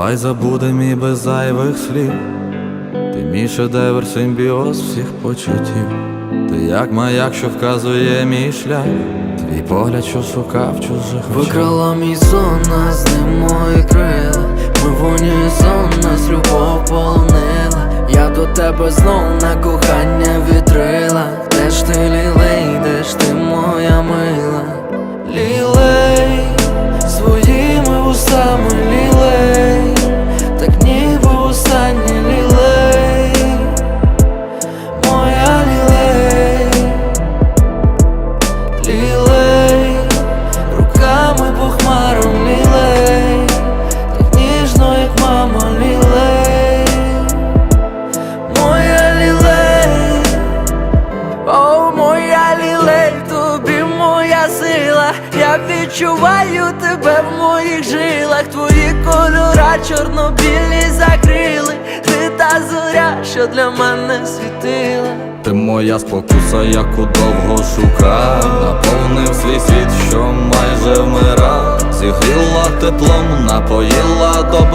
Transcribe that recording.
Давай забудем і без зайвих слів. Ти мій шедевр, симбіоз всіх почуттів. Ти як маяк, що вказує мій шлях. Твій погляд, що шукав чужих. Викрала мій сон, а з ним мої крила Ми в унісон, нас любов полонила Я до тебе знов на кохання я відчуваю тебе в моїх жилах, твої кольора чорнобілі закрили, ти та зоря, що для мене світила. Ти моя спокуса, яку довго шукав. Наповнив свій світ, що майже вмирав. Зігріла теплом, напоїла добром